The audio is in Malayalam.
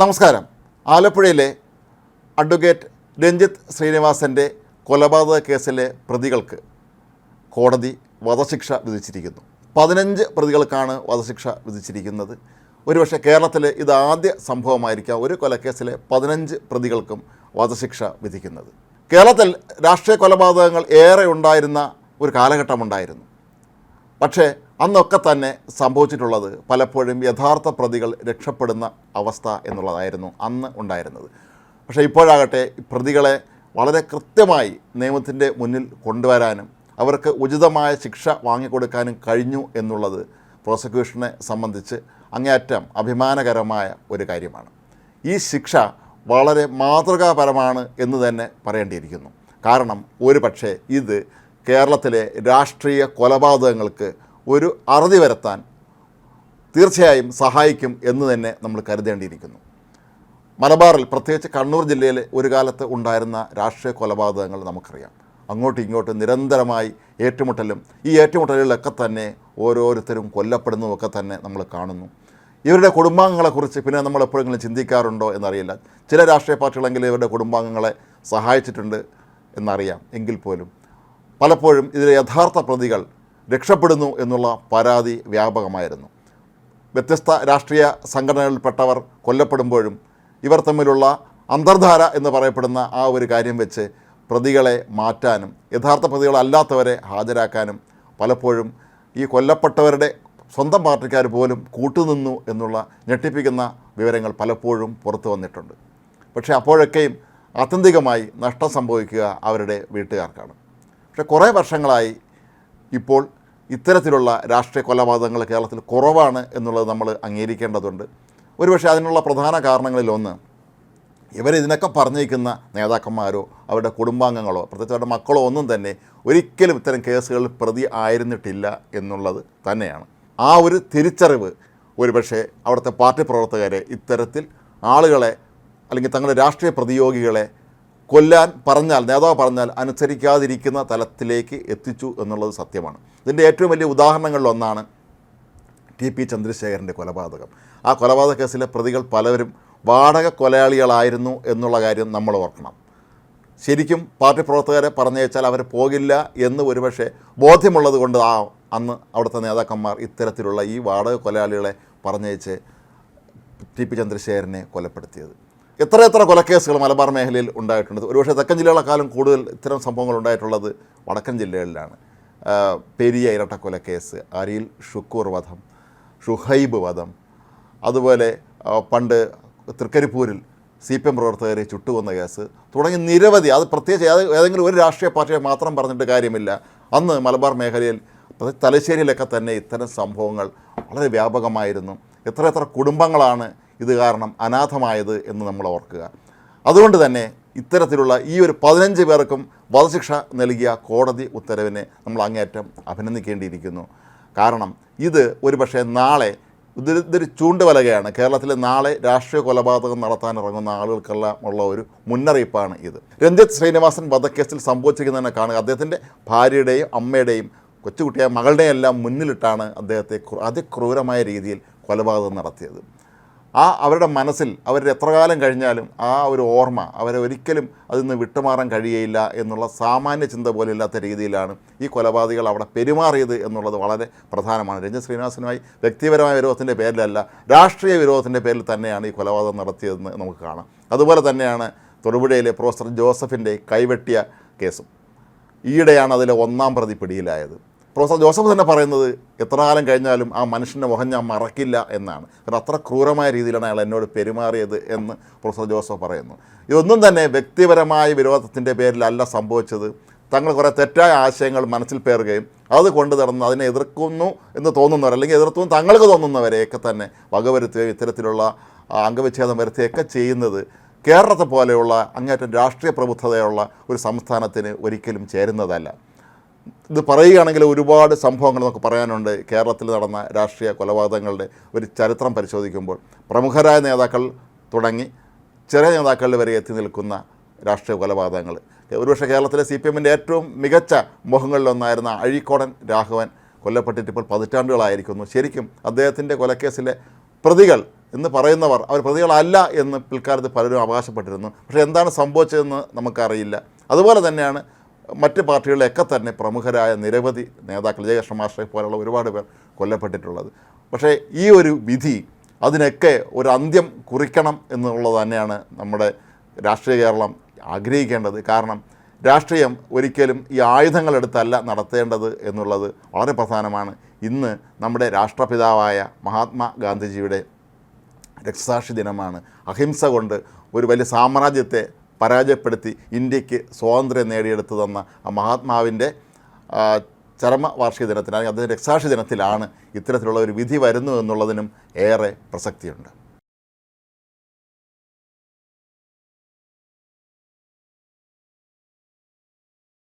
നമസ്കാരം. ആലപ്പുഴയിലെ അഡ്വക്കേറ്റ് രഞ്ജിത്ത് ശ്രീനിവാസന്റെ കൊലപാതക കേസിലെ പ്രതികൾക്ക് കോടതി വധശിക്ഷ വിധിച്ചിരിക്കുന്നു. പതിനഞ്ച് പ്രതികൾക്കാണ് വധശിക്ഷ വിധിച്ചിരിക്കുന്നത്. ഒരുപക്ഷെ കേരളത്തിലെ ഇത് ആദ്യ സംഭവമായിരിക്കാം ഒരു കൊലക്കേസിലെ പതിനഞ്ച് പ്രതികൾക്കും വധശിക്ഷ വിധിക്കുന്നത്. കേരളത്തിൽ രാഷ്ട്രീയ കൊലപാതകങ്ങൾ ഏറെ ഉണ്ടായിരുന്ന ഒരു കാലഘട്ടമുണ്ടായിരുന്നു. പക്ഷേ അന്നൊക്കെ തന്നെ സംഭവിച്ചിട്ടുള്ളത് പലപ്പോഴും യഥാർത്ഥ പ്രതികൾ രക്ഷപ്പെടുന്ന അവസ്ഥ എന്നുള്ളതായിരുന്നു അന്ന് ഉണ്ടായിരുന്നത്. പക്ഷേ ഇപ്പോഴാകട്ടെ പ്രതികളെ വളരെ കൃത്യമായി നിയമത്തിന്റെ മുന്നിൽ കൊണ്ടുവരാനും അവർക്ക് ഉചിതമായ ശിക്ഷ വാങ്ങിക്കൊടുക്കാനും കഴിഞ്ഞു എന്നുള്ളത് പ്രോസിക്യൂഷനെ സംബന്ധിച്ച് അങ്ങേയറ്റം അഭിമാനകരമായ ഒരു കാര്യമാണ്. ഈ ശിക്ഷ വളരെ മാതൃകാപരമാണ് എന്ന് തന്നെ പറയേണ്ടിയിരിക്കുന്നു. കാരണം ഒരു പക്ഷേ ഇത് കേരളത്തിലെ രാഷ്ട്രീയ കൊലപാതകങ്ങൾക്ക് ഒരു അറുതി വരുത്താൻ തീർച്ചയായും സഹായിക്കും എന്ന് തന്നെ നമ്മൾ കരുതേണ്ടിയിരിക്കുന്നു. മലബാറിൽ പ്രത്യേകിച്ച് കണ്ണൂർ ജില്ലയിൽ ഒരു കാലത്ത് ഉണ്ടായിരുന്ന രാഷ്ട്രീയ കൊലപാതകങ്ങൾ നമുക്കറിയാം. അങ്ങോട്ടും ഇങ്ങോട്ടും നിരന്തരമായി ഏറ്റുമുട്ടലും ഈ ഏറ്റുമുട്ടലുകളിലൊക്കെ തന്നെ ഓരോരുത്തരും കൊല്ലപ്പെടുന്നതൊക്കെ തന്നെ നമ്മൾ കാണുന്നു. ഇവരുടെ കുടുംബാംഗങ്ങളെക്കുറിച്ച് പിന്നെ നമ്മൾ എപ്പോഴെങ്കിലും ചിന്തിക്കാറുണ്ടോ എന്നറിയില്ല. ചില രാഷ്ട്രീയ പാർട്ടികളെങ്കിലും ഇവരുടെ കുടുംബാംഗങ്ങളെ സഹായിച്ചിട്ടുണ്ട് എന്നറിയാം. എങ്കിൽ പോലും പലപ്പോഴും ഇതിലെ യഥാർത്ഥ പ്രതികൾ രക്ഷപ്പെടുന്നു എന്നുള്ള പരാതി വ്യാപകമായിരുന്നു. വ്യത്യസ്ത രാഷ്ട്രീയ സംഘടനകളിൽപ്പെട്ടവർ കൊല്ലപ്പെടുമ്പോഴും ഇവർ തമ്മിലുള്ള അന്തർധാര എന്ന് പറയപ്പെടുന്ന ആ ഒരു കാര്യം വെച്ച് പ്രതികളെ മാറ്റാനും യഥാർത്ഥ പ്രതികളല്ലാത്തവരെ ഹാജരാക്കാനും പലപ്പോഴും ഈ കൊല്ലപ്പെട്ടവരുടെ സ്വന്തം പാർട്ടിക്കാർ പോലും കൂട്ടുനിന്നു എന്നുള്ള ഞെട്ടിപ്പിക്കുന്ന വിവരങ്ങൾ പലപ്പോഴും പുറത്തു വന്നിട്ടുണ്ട്. പക്ഷേ അപ്പോഴൊക്കെയും ആത്യന്തികമായി നഷ്ടം സംഭവിക്കുക അവരുടെ വീട്ടുകാർക്കാണ്. പക്ഷേ കുറേ വർഷങ്ങളായി ഇപ്പോൾ ഇത്തരത്തിലുള്ള രാഷ്ട്രീയ കൊലപാതകങ്ങൾ കേരളത്തിൽ കുറവാണ് എന്നുള്ളത് നമ്മൾ അംഗീകരിക്കേണ്ടതുണ്ട്. ഒരുപക്ഷെ അതിനുള്ള പ്രധാന കാരണങ്ങളിലൊന്ന് ഇവരിതിനൊക്കെ പറഞ്ഞിരിക്കുന്ന നേതാക്കന്മാരോ അവരുടെ കുടുംബാംഗങ്ങളോ പ്രത്യേകിച്ച് അവരുടെ മക്കളോ ഒന്നും തന്നെ ഒരിക്കലും ഇത്തരം കേസുകളിൽ പ്രതി ആയിരുന്നിട്ടില്ല എന്നുള്ളത് തന്നെയാണ്. ആ ഒരു തിരിച്ചറിവ് ഒരുപക്ഷെ അവിടുത്തെ പാർട്ടി പ്രവർത്തകരെ ഇത്തരത്തിൽ ആളുകളെ അല്ലെങ്കിൽ തങ്ങളുടെ രാഷ്ട്രീയ പ്രതിയോഗികളെ കൊല്ലാൻ പറഞ്ഞാൽ നേതാവ് പറഞ്ഞാൽ അനുസരിക്കാതിരിക്കുന്ന തലത്തിലേക്ക് എത്തിച്ചു എന്നുള്ളത് സത്യമാണ്. ഇതിന്റെ ഏറ്റവും വലിയ ഉദാഹരണങ്ങളിലൊന്നാണ് ടി പി ചന്ദ്രശേഖരന്റെ കൊലപാതകം. ആ കൊലപാതക കേസിലെ പ്രതികൾ പലവരും വാടക കൊലയാളികളായിരുന്നു എന്നുള്ള കാര്യം നമ്മൾ ഓർക്കണം. ശരിക്കും പാർട്ടി പ്രവർത്തകരെ പറഞ്ഞയച്ചാൽ അവർ പോകില്ല എന്ന് ഒരുപക്ഷെ ബോധ്യമുള്ളത് കൊണ്ട് ആ അന്ന് അവിടുത്തെ നേതാക്കന്മാർ ഇത്തരത്തിലുള്ള ഈ വാടക കൊലയാളികളെ പറഞ്ഞയച്ച് ടി പി ചന്ദ്രശേഖരനെ കൊലപ്പെടുത്തിയത്. എത്ര എത്ര കൊലക്കേസുകൾ മലബാർ മേഖലയിൽ ഉണ്ടായിട്ടുണ്ട്? ഒരുപക്ഷെ തെക്കൻ ജില്ലകളെക്കാളും കൂടുതൽ ഇത്തരം സംഭവങ്ങൾ ഉണ്ടായിട്ടുള്ളത് വടക്കൻ ജില്ലകളിലാണ്. പെരിയ ഇരട്ട കൊലക്കേസ് അരിയിൽ ഷുക്കൂർ വധം ഷുഹൈബ് വധം അതുപോലെ പണ്ട് തൃക്കരിപ്പൂരിൽ സി പി എം പ്രവർത്തകരെ ചുട്ടുകൊന്ന കേസ് തുടങ്ങി നിരവധി. അത് പ്രത്യേകിച്ച് ഏത് ഏതെങ്കിലും ഒരു രാഷ്ട്രീയ പാർട്ടിയെ മാത്രം പറഞ്ഞിട്ട് കാര്യമില്ല. അന്ന് മലബാർ മേഖലയിൽ തലശ്ശേരിയിലൊക്കെ തന്നെ ഇത്തരം സംഭവങ്ങൾ വളരെ വ്യാപകമായിരുന്നു. എത്ര എത്ര കുടുംബങ്ങളാണ് ഇത് കാരണം അനാഥമായത് എന്ന് നമ്മൾ ഓർക്കുക. അതുകൊണ്ട് തന്നെ ഇത്തരത്തിലുള്ള ഈ ഒരു പതിനഞ്ച് പേർക്കും വധശിക്ഷ നൽകിയ കോടതി ഉത്തരവിനെ നമ്മൾ അങ്ങേയറ്റം അഭിനന്ദിക്കേണ്ടിയിരിക്കുന്നു. കാരണം ഇത് ഒരുപക്ഷെ നാളെ ഇതൊരു ഇതൊരു ചൂണ്ടുവലകയാണ്. കേരളത്തിൽ നാളെ രാഷ്ട്രീയ കൊലപാതകം നടത്താൻ ഇറങ്ങുന്ന ആളുകൾക്കെല്ലാം ഉള്ള ഒരു മുന്നറിയിപ്പാണ് ഇത്. രഞ്ജിത്ത് ശ്രീനിവാസൻ വധക്കേസിൽ സംഭവിച്ചിരിക്കുന്നതിനെ കാണുക. അദ്ദേഹത്തിന്റെ ഭാര്യയുടെയും അമ്മയുടെയും കൊച്ചുകുട്ടിയായ മകളുടെയും എല്ലാം മുന്നിലിട്ടാണ് അദ്ദേഹത്തെ ക്രൂ- അതിക്രൂരമായ രീതിയിൽ കൊലപാതകം നടത്തിയത്. ആ അവരുടെ മനസ്സിൽ അവർ എത്ര കാലം കഴിഞ്ഞാലും ആ ഒരു ഓർമ്മ അവരെ ഒരിക്കലും അതിൽ നിന്ന് വിട്ടുമാറാൻ കഴിയയില്ല എന്നുള്ള സാമാന്യ ചിന്ത പോലും ഇല്ലാത്ത രീതിയിലാണ് ഈ കൊലപാതകൾ അവിടെ പെരുമാറിയത് എന്നുള്ളത് വളരെ പ്രധാനമാണ്. രഞ്ജിത് ശ്രീനിവാസനുമായി വ്യക്തിപരമായ വിരോധത്തിന്റെ പേരിലല്ല രാഷ്ട്രീയ വിരോധത്തിന്റെ പേരിൽ തന്നെയാണ് ഈ കൊലപാതകം നടത്തിയതെന്ന് നമുക്ക് കാണാം. അതുപോലെ തന്നെയാണ് തൊടുപുഴയിലെ പ്രൊഫസർ ജോസഫിന്റെ കൈവെട്ടിയ കേസും. ഈയിടെയാണ് അതിലെ ഒന്നാം പ്രതി പിടിയിലായത്. പ്രൊഫസർ ജോസഫ് തന്നെ പറയുന്നത് എത്ര കാലം കഴിഞ്ഞാലും ആ മനുഷ്യന്റെ മുഖം ഞാൻ മറക്കില്ല എന്നാണ്. കാരണം അത്ര ക്രൂരമായ രീതിയിലാണ് അയാൾ എന്നോട് പെരുമാറിയത് എന്ന് പ്രൊഫസർ ജോസഫ് പറയുന്നു. ഇതൊന്നും തന്നെ വ്യക്തിപരമായ വിരോധത്തിന്റെ പേരിലല്ല സംഭവിച്ചത്. തങ്ങൾ കുറേ തെറ്റായ ആശയങ്ങൾ മനസ്സിൽ പേറുകയും അത് കൊണ്ടു നടന്ന് അതിനെ എതിർക്കുന്നു എന്ന് തോന്നുന്നവർ അല്ലെങ്കിൽ എതിർത്തു തങ്ങൾക്ക് തോന്നുന്നവരെയൊക്കെ തന്നെ വകവരുത്തുകയും ഇത്തരത്തിലുള്ള അംഗവിച്ഛേദം വരുത്തുകയൊക്കെ ചെയ്യുന്നത് കേരളത്തെ പോലെയുള്ള അങ്ങേറ്റം രാഷ്ട്രീയ പ്രബുദ്ധതയുള്ള ഒരു സംസ്ഥാനത്തിന് ഒരിക്കലും ചേരുന്നതല്ല. ഇത് പറയുകയാണെങ്കിൽ ഒരുപാട് സംഭവങ്ങൾ നമുക്ക് പറയാനുണ്ട്. കേരളത്തിൽ നടന്ന രാഷ്ട്രീയ കൊലപാതകങ്ങളുടെ ഒരു ചരിത്രം പരിശോധിക്കുമ്പോൾ പ്രമുഖരായ നേതാക്കൾ തുടങ്ങി ചെറിയ നേതാക്കളിൽ വരെ എത്തി നിൽക്കുന്ന രാഷ്ട്രീയ കൊലപാതകങ്ങൾ. ഒരുപക്ഷെ കേരളത്തിലെ സി പി എമ്മിന്റെ ഏറ്റവും മികച്ച മുഖങ്ങളിലൊന്നായിരുന്ന അഴീക്കോടൻ രാഘവൻ കൊല്ലപ്പെട്ടിട്ട് ഇപ്പോൾ പതിറ്റാണ്ടുകളായിരിക്കുന്നു. ശരിക്കും അദ്ദേഹത്തിന്റെ കൊലക്കേസിലെ പ്രതികൾ എന്ന് പറയുന്നവർ അവർ പ്രതികളല്ല എന്ന് പിൽക്കാലത്ത് പലരും അവകാശപ്പെട്ടിരുന്നു. പക്ഷേ എന്താണ് സംഭവിച്ചതെന്ന് നമുക്കറിയില്ല. അതുപോലെ തന്നെയാണ് മറ്റ് പാർട്ടികളിലൊക്കെ തന്നെ പ്രമുഖരായ നിരവധി നേതാക്കൾ ജയകൃഷ്ണ മാസ്റ്ററെ പോലുള്ള ഒരുപാട് പേർ കൊല്ലപ്പെട്ടിട്ടുള്ളത്. പക്ഷേ ഈ ഒരു വിധി അതിനൊക്കെ ഒരു അന്ത്യം കുറിക്കണം എന്നുള്ളത് തന്നെയാണ് നമ്മുടെ രാഷ്ട്രീയ കേരളം ആഗ്രഹിക്കേണ്ടത്. കാരണം രാഷ്ട്രീയം ഒരിക്കലും ഈ ആയുധങ്ങളെടുത്തല്ല നടത്തേണ്ടത് എന്നുള്ളത് വളരെ പ്രധാനമാണ്. ഇന്ന് നമ്മുടെ രാഷ്ട്രപിതാവായ മഹാത്മാഗാന്ധിജിയുടെ രക്തസാക്ഷി ദിനമാണ്. അഹിംസ കൊണ്ട് ഒരു വലിയ സാമ്രാജ്യത്തെ പരാജയപ്പെടുത്തി ഇന്ത്യയ്ക്ക് സ്വാതന്ത്ര്യം നേടിയെടുത്തു തന്ന ആ മഹാത്മാവിന്റെ ചരമ വാർഷിക ദിനത്തിൽ അല്ലെങ്കിൽ അദ്ദേഹം രക്ഷാക്ഷി ദിനത്തിലാണ് ഇത്തരത്തിലുള്ള ഒരു വിധി വരുന്നു എന്നുള്ളതിനും ഏറെ പ്രസക്തിയുണ്ട്.